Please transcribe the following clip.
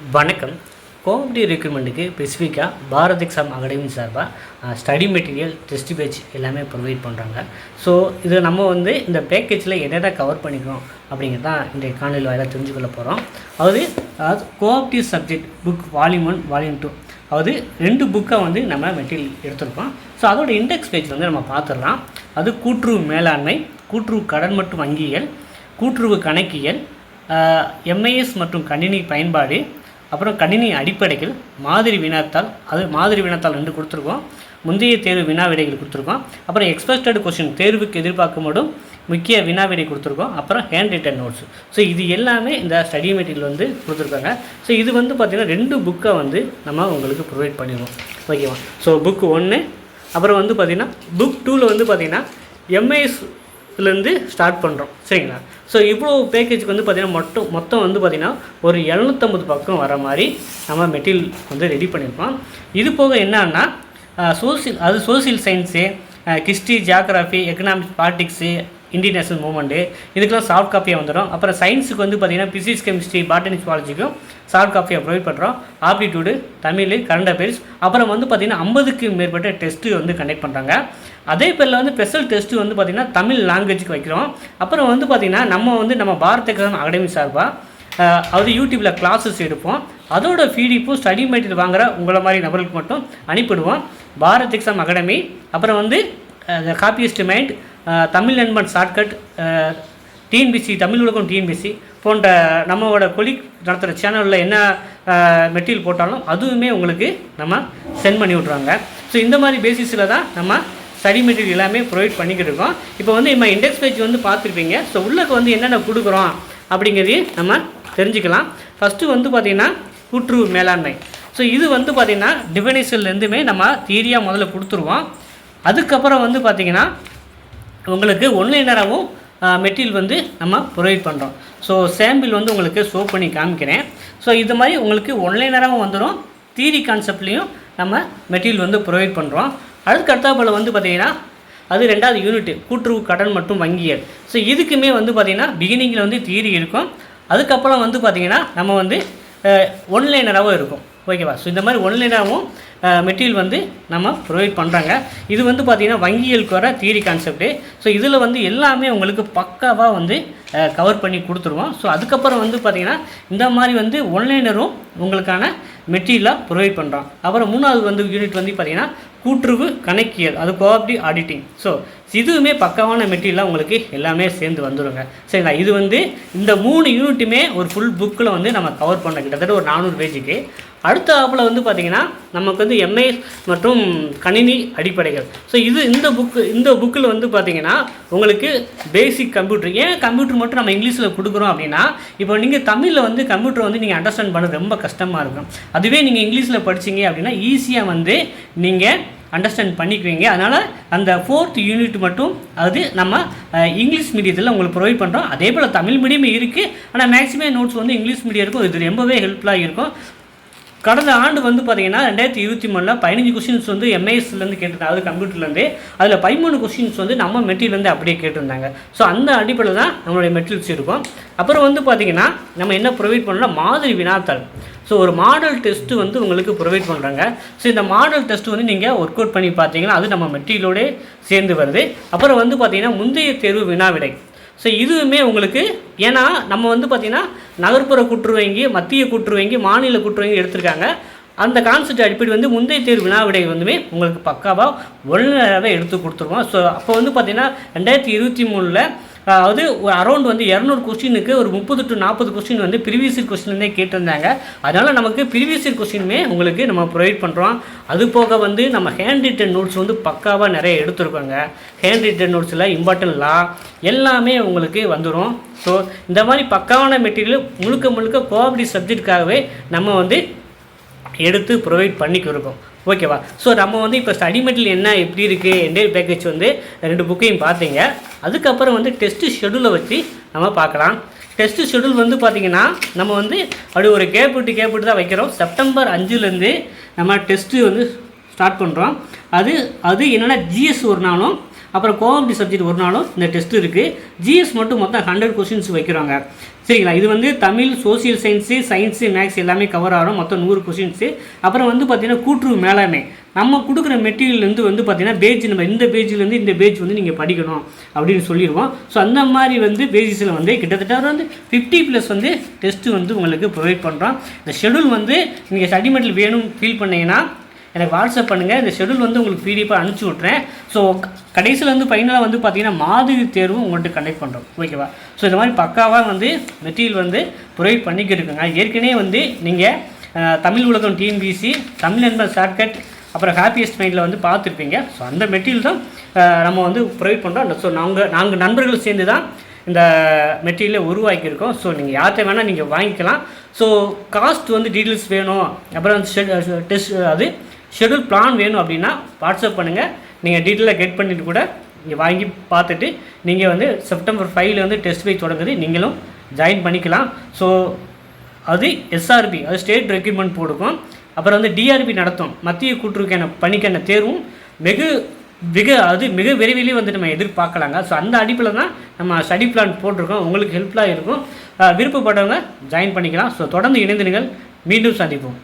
வணக்கம். கோஆப்டி ரெக்ரூட்மெண்ட்டுக்கு ஸ்பெசிஃபிக்காக பாரத் எக்ஸாம் அகாடமி சார்பாக ஸ்டடி மெட்டீரியல் டெஸ்ட் பேஜ் எல்லாமே ப்ரொவைட் பண்ணுறாங்க ஸோ இது நம்ம வந்து இந்த பேக்கேஜில் என்னென்ன கவர் பண்ணிக்கிறோம் அப்படிங்கிறது தான் இன்றைய காணொலி வாயிலாக தெரிஞ்சுக்கொள்ள போகிறோம் அதாவது அதாவது cooperative subject book volume one volume two அதாவது ரெண்டு புக்கை வந்து நம்ம மெட்டீரியல் எடுத்திருக்கோம். ஸோ அதோட இண்டெக்ஸ் பேஜ் வந்து நம்ம பார்த்துடலாம். அது கூட்டுறவு மேலாண்மை கூட்டுறவு கடன் மற்றும் வங்கியல் கூட்டுறவு கணக்கியல் எம்ஐஎஸ் மற்றும் கணினி பயன்பாடு அப்புறம் கணினி அடிப்படைகள் மாதிரி வினாத்தாள் அது மாதிரி வினாத்தாள் ரெண்டு கொடுத்துருக்கோம். முந்தைய தேர்வு வினா விடைகள் கொடுத்துருக்கோம். அப்புறம் எக்ஸ்பெக்டட் கொஸ்டின் தேர்வுக்கு எதிர்பார்க்கும்போதும் முக்கிய வினா விடை கொடுத்துருக்கோம். அப்புறம் ஹேண்ட் ரிட்டன் நோட்ஸ் ஸோ இது எல்லாமே இந்த ஸ்டடி மெட்டீரியல் வந்து கொடுத்துருக்காங்க. ஸோ இது வந்து பார்த்திங்கன்னா ரெண்டு புக்கை வந்து நம்ம உங்களுக்கு ப்ரொவைட் பண்ணிடுவோம் ஓகேவா ஸோ புக் ஒன்று அப்புறம் வந்து பார்த்திங்கன்னா புக் டூவில் வந்து பார்த்திங்கன்னா எம்ஐஎஸ் இதுலேருந்து ஸ்டார்ட் பண்ணுறோம் சரிங்களா? ஸோ இவ்வளோ பேக்கேஜுக்கு வந்து பார்த்திங்கன்னா மொத்தம் மொத்தம் வந்து பார்த்திங்கன்னா ஒரு எழுநூற்றம்பது பக்கம் வர மாதிரி நம்ம மெட்டீரியல் வந்து ரெடி பண்ணியிருக்கோம் இது போக என்னன்னா சோசியல் அது social science history geography economics politics Indian national movement இதுக்கெல்லாம் சாஃப்ட் காப்பியாக வந்துடும் அப்புறம் சயின்ஸுக்கு வந்து பார்த்திங்கன்னா ஃபிசிக்ஸ் கெமிஸ்ட்ரி பாட்டனி சுவாலஜிக்கும் சாஃப்ட் காப்பியாக ப்ரொவைட் பண்ணுறோம் ஆப்டிடியூடு தமிழ் கரண்ட் அஃபேர்ஸ் அப்புறம் வந்து பார்த்திங்கன்னா ஐம்பதுக்கு மேற்பட்ட டெஸ்ட்டு வந்து கண்டக்ட் பண்ணுறாங்க அதே பேரில் வந்து ஸ்பெஷல் டெஸ்ட்டு வந்து பார்த்திங்கன்னா தமிழ் லாங்குவேஜுக்கு வைக்கிறோம். அப்புறம் வந்து பார்த்திங்கன்னா நம்ம வந்து நம்ம பாரத் எக்ஸாம் அகாடமி சார்பாக அது யூடியூப்பில் கிளாஸஸ் எடுப்போம். அதோட ஃபீடிப்பும் ஸ்டடி மெட்டீரியல் வாங்குற உங்களை மாதிரி நபர்களுக்கு மட்டும் அனுப்பிடுவோம். பாரத் எக்ஸாம் அகாடமி அப்புறம் வந்து காப்பியஸ்ட் மைண்ட் தமிழ் நண்பன் ஷார்ட்கட் டிஎன்பிசி தமிழ் உலகம் டிஎன்பிசி போன்ற நம்மளோட கொலி நடத்துகிற சேனலில் என்ன மெட்டீரியல் போட்டாலும் அதுவுமே உங்களுக்கு நம்ம சென்ட் பண்ணி விட்றாங்க ஸோ இந்த மாதிரி பேசிஸில் தான் நம்ம ஸ்டடி மெட்டீரியல் எல்லாமே ப்ரொவைட் பண்ணிக்கிட்டு இருக்கோம். இப்போ வந்து நம்ம இண்டெக்ஸ் பேஜ் வந்து பார்த்துருப்பீங்க. ஸோ உள்ளக்கு வந்து என்னென்ன கொடுக்குறோம் அப்படிங்கிறதையும் நம்ம தெரிஞ்சுக்கலாம். ஃபஸ்ட்டு வந்து பார்த்திங்கன்னா கூட்டுறவு மேலாண்மை. ஸோ இது வந்து பார்த்திங்கன்னா டிஃபைனேஷன்லேருந்துமே நம்ம தீரியாக முதல்ல கொடுத்துருவோம். அதுக்கப்புறம் வந்து பார்த்திங்கன்னா உங்களுக்கு ஒன்லைனராகவும் மெட்டீரியல் வந்து நம்ம ப்ரொவைட் பண்ணுறோம் ஸோ சாம்பிள் வந்து உங்களுக்கு ஷோ பண்ணி காமிக்கிறேன். ஸோ இது மாதிரி உங்களுக்கு ஒன்லைனராகவும் வந்துடும் தியரி கான்செப்ட்லேயும் நம்ம மெட்டீரியல் வந்து ப்ரொவைட் பண்ணுறோம் அதுக்கு அடுத்தாப்பில் போல் வந்து பார்த்திங்கன்னா அது ரெண்டாவது யூனிட்டு கூட்டுறவு கடன் மற்றும் வங்கியல் ஸோ இதுக்குமே வந்து பார்த்திங்கன்னா பிகினிங்கில் வந்து தியரி இருக்கும். அதுக்கப்புறம் வந்து பார்த்திங்கன்னா நம்ம வந்து ஒன்லைனராகவும் இருக்கும். ஓகேவா ஸோ இந்த மாதிரி ஒன்லைனாகவும் மெட்டீரியல் வந்து நம்ம ப்ரொவைட் பண்ணுறாங்க இது வந்து பார்த்திங்கன்னா வங்கிகளுக்கு வர தியரி கான்செப்ட்டு ஸோ இதில் வந்து எல்லாமே உங்களுக்கு பக்காவாக வந்து கவர் பண்ணி கொடுத்துருவோம். ஸோ அதுக்கப்புறம் வந்து பார்த்திங்கன்னா இந்த மாதிரி வந்து ஒன்லைனரும் உங்களுக்கான மெட்டீரியலாக ப்ரொவைட் பண்ணுறான் அப்புறம் மூணாவது வந்து யூனிட் வந்து பார்த்திங்கன்னா கூற்றுவு கணக்கியல் அது கோஆப்டிவ் ஆடிட்டிங் ஸோ இதுவுமே பக்கமான மெட்டீரியலாக உங்களுக்கு எல்லாமே சேர்ந்து வந்துடுங்க சரிங்களா? இது வந்து இந்த மூணு யூனிட்டுமே ஒரு ஃபுல் புக்கில் வந்து நம்ம கவர் பண்ண கிட்டத்தட்ட ஒரு நானூறு பேஜுக்கு அடுத்த ஆப்பில் வந்து பார்த்திங்கன்னா நமக்கு வந்து எம்ஏ மற்றும் கணினி அடிப்படைகள். ஸோ இது இந்த புக்கு இந்த புக்கில் வந்து பார்த்திங்கன்னா உங்களுக்கு பேசிக் கம்ப்யூட்டர் ஏன் கம்ப்யூட்டர் மட்டும் நம்ம இங்கிலீஷில் கொடுக்குறோம் அப்படின்னா இப்போ நீங்கள் தமிழில் வந்து கம்ப்யூட்டர் வந்து நீங்கள் அண்டர்ஸ்டாண்ட் பண்ண ரொம்ப கஷ்டமாக இருக்கும். அதுவே நீங்கள் இங்கிலீஷில் படிச்சீங்க அப்படின்னா ஈஸியாக வந்து நீங்கள் அண்டர்ஸ்டாண்ட் பண்ணிக்குவீங்க. அதனால் அந்த ஃபோர்த் யூனிட் மட்டும் அது நம்ம இங்கிலீஷ் மீடியத்தில் உங்களுக்கு ப்ரொவைட் பண்ணுறோம் அதே போல் தமிழ் மீடியமே இருக்குது ஆனால் மேக்ஸிமம் நோட்ஸ் வந்து இங்கிலீஷ் மீடியம் இருக்கும் இது ரொம்பவே ஹெல்ப்ஃபுல்லாக இருக்கும். கடந்த ஆண்டு வந்து பார்த்தீங்கன்னா ரெண்டாயிரத்தி இருபத்தி மூணில் பதினஞ்சு கொஸ்டின்ஸ் வந்து எம்ஐஎஸ்லேருந்து கேட்டிருந்தாங்க அது கம்ப்யூட்டர்லேருந்து அதில் பதிமூணு கொஸ்டின்ஸ் வந்து நம்ம மெட்டீரியல்லேருந்து அப்படியே கேட்டிருந்தாங்க. ஸோ அந்த அடிப்படையில் தான் நம்மளுடைய மெட்டீரியல்ஸ் இருக்கும். அப்புறம் வந்து பார்த்தீங்கன்னா நம்ம என்ன ப்ரொவைட் பண்ணலாம் மாதிரி வினாத்தாள். ஸோ ஒரு மாடல் டெஸ்ட்டு வந்து உங்களுக்கு ப்ரொவைட் பண்ணுறாங்க ஸோ இந்த மாடல் டெஸ்ட்டு வந்து நீங்கள் ஒர்க் அவுட் பண்ணி பார்த்தீங்கன்னா அது நம்ம மெட்டீரியலோடே சேர்ந்து வருது. அப்புறம் வந்து பார்த்தீங்கன்னா முந்தைய தேர்வு வினாவிடை. ஸோ இதுவுமே உங்களுக்கு ஏன்னா நம்ம வந்து பார்த்திங்கன்னா நகர்ப்புற கூற்று வங்கி மத்திய கூற்று வங்கி மாநில கூற்று வங்கி எடுத்திருக்காங்க. அந்த கான்செப்ட் அடிப்படை வந்து முந்தைய தேர்வு வினாவிடை வந்துமே உங்களுக்கு பக்காவாக ஒழுங்காகவே எடுத்து கொடுத்துருவோம். ஸோ அப்போ வந்து பார்த்திங்கன்னா ரெண்டாயிரத்தி இருபத்தி மூணில் அதாவது ஒரு அரௌண்ட் வந்து இரநூறு கொஸ்டினுக்கு ஒரு முப்பது டு நாற்பது கொஸ்டின் வந்து ப்ரீவியஸ் இயர் கொஸ்டின்லேருந்தே கேட்டிருந்தாங்க. அதனால் நமக்கு ப்ரீவியஸ் இயர் கொஸ்டினுமே உங்களுக்கு நம்ம ப்ரொவைட் பண்ணுறோம் அது போக வந்து நம்ம ஹேண்ட் ரிட்டன் நோட்ஸ் வந்து பக்காவாக நிறைய எடுத்துருக்கோங்க. ஹேண்ட் ரிட்டன் நோட்ஸில் இம்பார்ட்டன்ட் லா எல்லாமே உங்களுக்கு வந்துடும் ஸோ இந்த மாதிரி பக்காவான மெட்டீரியல் முழுக்க முழுக்க கோஆப்டிவ் சப்ஜெக்டுக்காகவே நம்ம வந்து எடுத்து ப்ரொவைட் பண்ணிக்கிருக்கோம். ஓகேவா? ஸோ நம்ம வந்து இப்போ ஸ்டடி மெட்டீரியல் என்ன எப்படி இருக்குது என்டையர் பேக்கேஜ் வந்து ரெண்டு புக்கையும் பார்த்தீங்க. அதுக்கப்புறம் வந்து டெஸ்ட்டு ஷெடியூலை வச்சு நம்ம பார்க்கலாம். டெஸ்ட்டு ஷெடியூல் வந்து பார்த்திங்கன்னா நம்ம வந்து அப்படி ஒரு கேப் விட்டு கேப் விட்டு தான் வைக்கிறோம். செப்டம்பர் அஞ்சுலேருந்து நம்ம டெஸ்ட்டு வந்து ஸ்டார்ட் பண்ணுறோம் அது அது என்னென்னா ஜிஎஸ் ஒரு நாளும் அப்புறம் கோஆப்டி சப்ஜெக்ட் ஒரு நாளும் இந்த டெஸ்ட் இருக்குது ஜிஎஸ் மட்டும் மொத்தம் ஹண்ட்ரட் கொஸ்டின்ஸ் வைக்கிறாங்க. சரிங்களா? இது வந்து Tamil social science science maths எல்லாமே கவர் ஆகும் மொத்தம் நூறு கொஸ்டின்ஸு அப்புறம் வந்து பார்த்திங்கன்னா கூட்டுறவு மேலாண்மை. நம்ம கொடுக்குற மெட்டீரியல்லேருந்து வந்து பார்த்திங்கன்னா பேஜ் நம்ம இந்த பேஜ்லேருந்து இந்த பேஜ் வந்து நீங்கள் படிக்கணும் அப்படின்னு சொல்லிடுவோம். ஸோ அந்த மாதிரி வந்து பேஜஸில் வந்து கிட்டத்தட்ட வந்து ஃபிஃப்டி ப்ளஸ் வந்து டெஸ்ட்டு வந்து உங்களுக்கு ப்ரொவைட் பண்ணுறோம் இந்த ஷெடியூல் வந்து நீங்கள் ஸ்டடி மெட்டீரியல் வேணும் ஃபீல் பண்ணீங்கன்னா எனக்கு வாட்ஸ்அப் பண்ணுங்கள் இந்த ஷெடியூல் வந்து உங்களுக்கு பிடிஎஃபாக அனுப்பிச்சி விட்றேன் ஸோ கடைசியில் வந்து ஃபைனலாக வந்து பார்த்திங்கன்னா மாதிரி தேர்வும் உங்கள்கிட்ட கண்டக்ட் பண்ணுறோம் ஓகேவா ஸோ இந்த மாதிரி பக்காவாக வந்து மெட்டீரியல் வந்து ப்ரொவைட் பண்ணிக்கிட்டு இருக்குங்க. ஏற்கனவே வந்து நீங்கள் தமிழ் உலகம் டிஎன்பிசி தமிழ் என்பது ஷார்ட்கட் அப்புறம் ஹாப்பியஸ்ட் மைண்டில் வந்து பார்த்துருப்பீங்க. ஸோ அந்த மெட்டீரியல் தான் நம்ம வந்து ப்ரொவைட் பண்ணுறோம் ஸோ நாங்கள் நாங்கள் நண்பர்கள் சேர்ந்து தான் இந்த மெட்டீரியலை உருவாக்கியிருக்கோம். ஸோ நீங்கள் யார்கிட்ட வேணால் நீங்கள் வாங்கிக்கலாம். ஸோ காஸ்ட் வந்து டீட்டெயில்ஸ் வேணும். அப்புறம் டெஸ்ட் அது ஷெடியூல் பிளான் வேணும் அப்படின்னா வாட்ஸ்அப் பண்ணுங்கள் நீங்கள் டீட்டெயிலாக கெட் பண்ணிட்டு கூட நீங்கள் வாங்கி பார்த்துட்டு நீங்கள் வந்து செப்டம்பர் ஃபைவ்ல வந்து டெஸ்ட் பை தொடங்குது. நீங்களும் ஜாயின் பண்ணிக்கலாம். ஸோ அது எஸ்ஆர்பி அது ஸ்டேட் ரெக்யூட்மெண்ட் போடுக்கும் அப்புறம் வந்து டிஆர்பி நடத்தும். மத்திய கூட்டுறவுக்கான பணிக்கான தேர்வும் வெகு மிக அது மிக விரைவிலேயே வந்து நம்ம எதிர்பார்க்கலாங்க. ஸோ அந்த அடிப்பில் தான் நம்ம ஸ்டடி பிளான் போட்டிருக்கோம். உங்களுக்கு ஹெல்ப்ஃபுல்லாக இருக்கும். விருப்பப்பட்டவங்க ஜாயின் பண்ணிக்கலாம். ஸோ தொடர்ந்து இணைந்திருங்கள். மீண்டும் சந்திப்போம்.